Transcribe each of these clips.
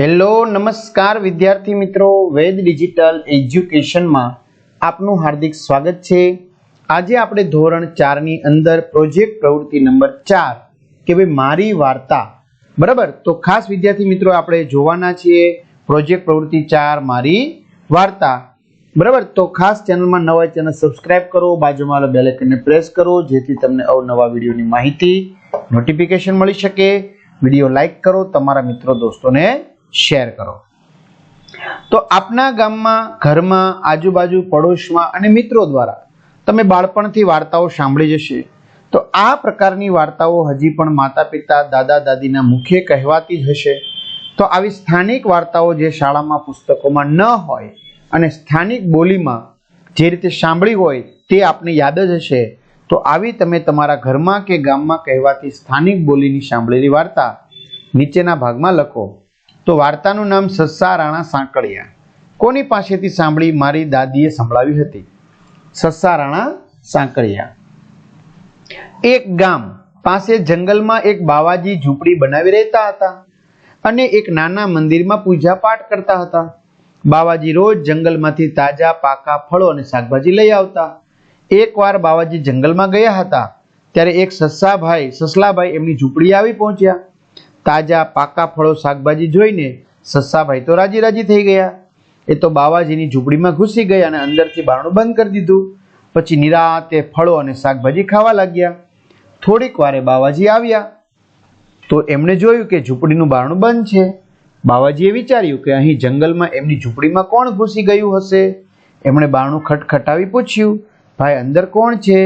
Hello, નમસ્કાર વિદ્યાર્થી મિત્રો. વેદ ડિજિટલ એજ્યુકેશનમાં આપનું હાર્દિક સ્વાગત છે. આજે આપણે ધોરણ ચારની અંદર પ્રોજેક્ટ પ્રવૃત્તિ નંબર ચાર, કે ભાઈ મારી વાર્તા. બરાબર? તો ખાસ વિદ્યાર્થી મિત્રો, આપણે જોવાના છીએ પ્રોજેક્ટ પ્રવૃત્તિ ચાર, મારી વાર્તા. બરાબર? તો ખાસ ચેનલમાં નવા ચેનલ સબસ્ક્રાઇબ કરો, બાજુમાં બેલ આઇકનને પ્રેસ કરો, જેથી તમને અવનવા વિડીયોની માહિતી નોટિફિકેશન મળી શકે. વીડિયો લાઇક કરો, તમારા મિત્રો, દોસ્તોને શેર કરો. તો આપના ગામમાં, ઘરમાં, આજુબાજુ, પડોશમાં અને મિત્રો દ્વારા તમે બાળપણથી વાર્તાઓ સાંભળી જશે. તો આ પ્રકારની વાર્તાઓ હજી પણ માતા પિતા દાદા દાદીના મુખે કહેવાતી જ હશે. તો આવી સ્થાનિક વાર્તાઓ જે શાળામાં, પુસ્તકોમાં ન હોય અને સ્થાનિક બોલીમાં જે રીતે સાંભળી હોય તે આપને યાદ જ હશે, તો આવી તમે તમારા ઘરમાં કે ગામમાં કહેવાતી સ્થાનિક બોલીની સાંભળેલી વાર્તા નીચેના ભાગમાં લખો. તો વાર્તાનું નામ સસ્સા રાણા સાંકળિયા. કોની પાસેથી સાંભળી મારી દાદીએ સંભળાવી હતી? સસ્સા રાણા સાંકળિયા. એક ગામ પાસે જંગલમાં એક બાવાજી ઝૂંપડી બનાવી રહેતા હતા અને એક નાના મંદિરમાં પૂજા પાઠ કરતા હતા. બાવાજી રોજ જંગલમાંથી તાજા, પાકા ફળો અને શાકભાજી લઈ આવતા. એકવાર બાવાજી જંગલમાં ગયા હતા, ત્યારે એક સસ્સાભાઈ સસલાભાઈ એમની ઝૂંપડી આવી પહોંચ્યા. તાજા પાકા ફળો શાકભાજી જોઈને સસ્સાભાઈ તો રાજી રાજી થઈ ગયા. એ તો બાવાજીની ઝૂંપડીમાં ઘૂસી ગયા અને અંદરથી બારણું બંધ કરી દીધું. પછી નિરાતે ફળો અને શાકભાજી ખાવા લાગ્યા. થોડીક વારે બાવાજી આવ્યા. તો એમણે જોયું કે ઝૂંપડીનું બારણું બંધ છે. બાવાજીએ વિચાર્યું કે અહીં જંગલમાં એમની ઝૂંપડીમાં કોણ ઘૂસી ગયું હશે? એમણે બારણું ખટખટાવી પૂછ્યું, ભાઈ, અંદર કોણ છે?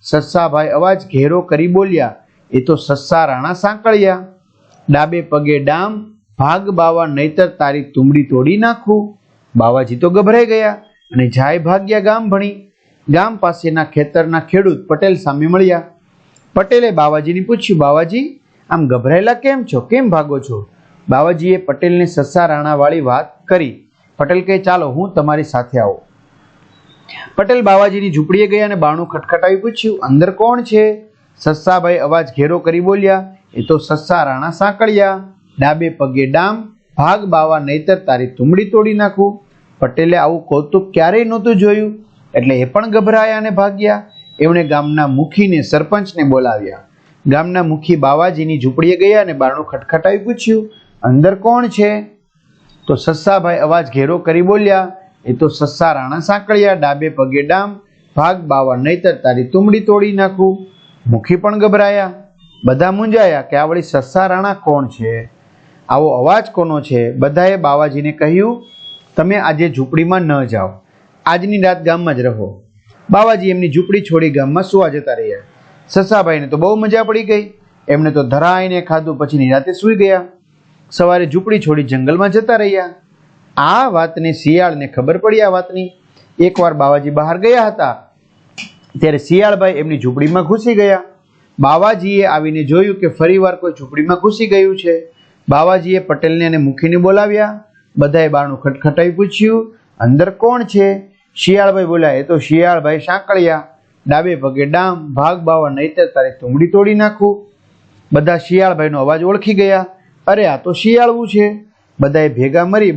સસ્સાભાઈ અવાજ ઘેરો કરી બોલ્યા, એ તો સસ્સા રાણા સાંકળ્યા. ડાબે પગે ડામ, ભાગ બાવા નહીતર તારી તુંબડી તોડી નાખું. બાવાજી તો ગભરાઈ ગયા અને જાય ભાગ્યા ગામ ભણી. ગામ પાસેના ખેતરના ખેડૂત પટેલ સામે મળ્યા. પટેલે બાવાજીને પૂછ્યું, બાવાજી, આમ ગભરાયેલા કેમ છો? કેમ ભાગો છો? બાવાજીએ પટેલને સસ્સા રાણાવાળી વાત કરી. પટેલ કહે, ચાલો, હું તમારી સાથે આવો. પટેલ બાવાજીની ઝૂંપડીએ ગયા અને બાણું ખટખટાવી પૂછ્યું, અંદર કોણ છે? સસ્સાભાઈ અવાજ ઘેરો કરી બોલ્યા એ તો સસ્સા રાણા સાંકળ્યા. ડાબે પગે ડામ, ભાગ બાવા નહીતર તારી તુંબડી તોડી નાખું. પટેલે આવું કૌતુક ક્યારેય નહોતું જોયું. એટલે એ પણ ગભરાયા અને ભાગ્યા. એમણે ગામના મુખીને સરપંચને બોલાવ્યા. ગામના મુખી બાવાજીની ઝૂંપડીએ ગયા અને બારણું ખટખટાવી પૂછ્યું, અંદર કોણ છે? તો સસ્સાભાઈ અવાજ ઘેરો કરી બોલ્યા, એ તો સસ્સા રાણા સાંકળ્યા. ડાબે પગે ડામ, ભાગ બાવા નહીતર તારી તુંબડી તોડી નાખું. મુખી પણ ગભરાયા. બધા મૂંઝાયા કે આ વળી સસ્સા રાણા કોણ છે? આવો અવાજ કોનો છે? બધાએ બાવાજીને કહ્યું, તમે આજે ઝૂંપડીમાં ન જાઓ. આજની રાત ગામમાં જ રહો. બાવાજી એમની ઝૂંપડી છોડી ગામમાં સુવા જતા રહ્યા. સસાભાઈને તો બહુ મજા પડી ગઈ. એમણે તો ધરાઈને ખાધું પછી નિરાતે સૂઈ ગયા. સવારે ઝૂંપડી છોડી જંગલમાં જતા રહ્યા. આ વાતને શિયાળને ખબર પડી આ વાતની. એકવાર બાવાજી બહાર ગયા હતા, ત્યારે શિયાળભાઈ એમની ઝૂંપડીમાં ઘૂસી ગયા. બાવાજીએ આવીને જોયું કે ફરીવાર કોઈ ઝૂંપડીમાં ઘૂસી ગયું છે. બાવાજીએ પટેલને અને મુખીને બોલાવ્યા. બધાએ બારણું ખટખટાવી પૂછ્યું, અંદર કોણ છે? શિયાળભાઈ બોલ્યા, એ તો શિયાળભાઈ સાંકળ્યા. ડાબે પગે, ડામ, ભાગ બાવા નહીતર તારે તુંબડી તોડી નાખું. બધા શિયાળભાઈનો અવાજ ઓળખી ગયા. અરે, આ તો શિયાળવું છે. બધાએ ભેગા મળી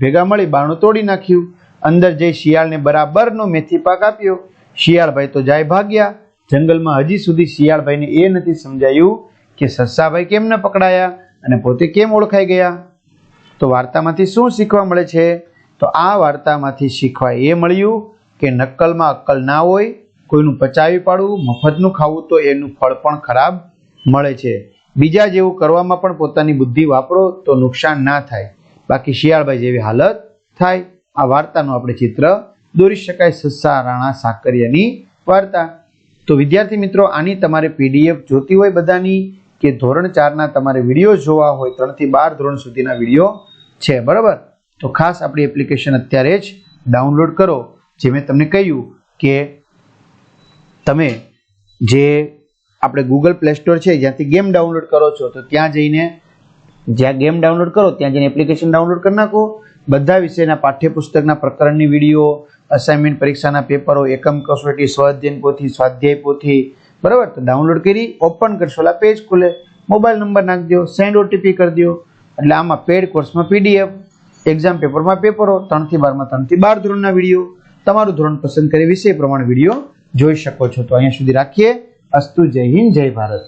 ભેગા મળી બારણું તોડી નાખ્યું. અંદર જઈ શિયાળને બરાબરનો મેથી પાક આપ્યો. શિયાળભાઈ તો જાય ભાગ્યા. જંગલમાં હજી સુધી શિયાળભાઈને એ નથી સમજાયું કે સસ્સાભાઈ કેમ ન પકડાયા અને પોતે કેમ ઓળખાઈ ગયા? તો વાર્તામાંથી શું શીખવા મળે છે? તો આ વાર્તામાંથી શીખવા એ મળ્યું કે નક્કલમાં અક્કલ ના હોય, કોઈનું પચાવી પાડવું, મફતનું ખાવું તો એનું ફળ પણ ખરાબ મળે છે. બીજા જેવું કરવામાં પણ પોતાની બુદ્ધિ વાપરો તો નુકસાન ના થાય. બાકી શિયાળભાઈ જેવી હાલત થાય. આ વાર્તાનું આપણે ચિત્ર દોરી શકાય સસ્સા રાણા સાકરિયાની વાર્તા. તો વિદ્યાર્થી મિત્રો, આની તમારે પીડીએફ જોતી હોય બધાની કે ધોરણ ચારના તમારે વીડિયો જોવા હોય, ત્રણથી બાર ધોરણ સુધીના વીડિયો છે, બરાબર? તો ખાસ આપણી એપ્લિકેશન અત્યારે જ ડાઉનલોડ કરો, જે મેં તમને કહ્યું કે તમે જે આપણે ગૂગલ પ્લે સ્ટોર છે, જ્યાંથી ગેમ ડાઉનલોડ કરો છો, તો ત્યાં જઈને જ્યાં ગેમ ડાઉનલોડ કરો, ત્યાં જઈને એપ્લિકેશન ડાઉનલોડ કરી નાખો. બધા વિષયના પાઠ્યપુસ્તકના પ્રકરણની વીડિયો અસાઇનમેન્ટ પરીક્ષાના પેપરો, એકમ કસોટી સ્વાધ્યાયન પોથી, સ્વાધ્યાય પોથી, બરાબર? તો ડાઉનલોડ કરી ઓપન કરશો. એટલે પેજ ખુલે. મોબાઈલ નંબર નાખજો સેન્ડ ઓટીપી કરી દો. એટલે આમાં પેડ કોર્સમાં પીડીએફ એક્ઝામ પેપરમાં પેપરો, ત્રણથી બારમાં, ત્રણથી બાર ધોરણના વીડિયો. તમારું ધોરણ પસંદ કરી વિષય પ્રમાણે વીડિયો જોઈ શકો છો. તો અહીંયા સુધી રાખીએ. અસ્તુ જય હિન્દ, જય ભારત.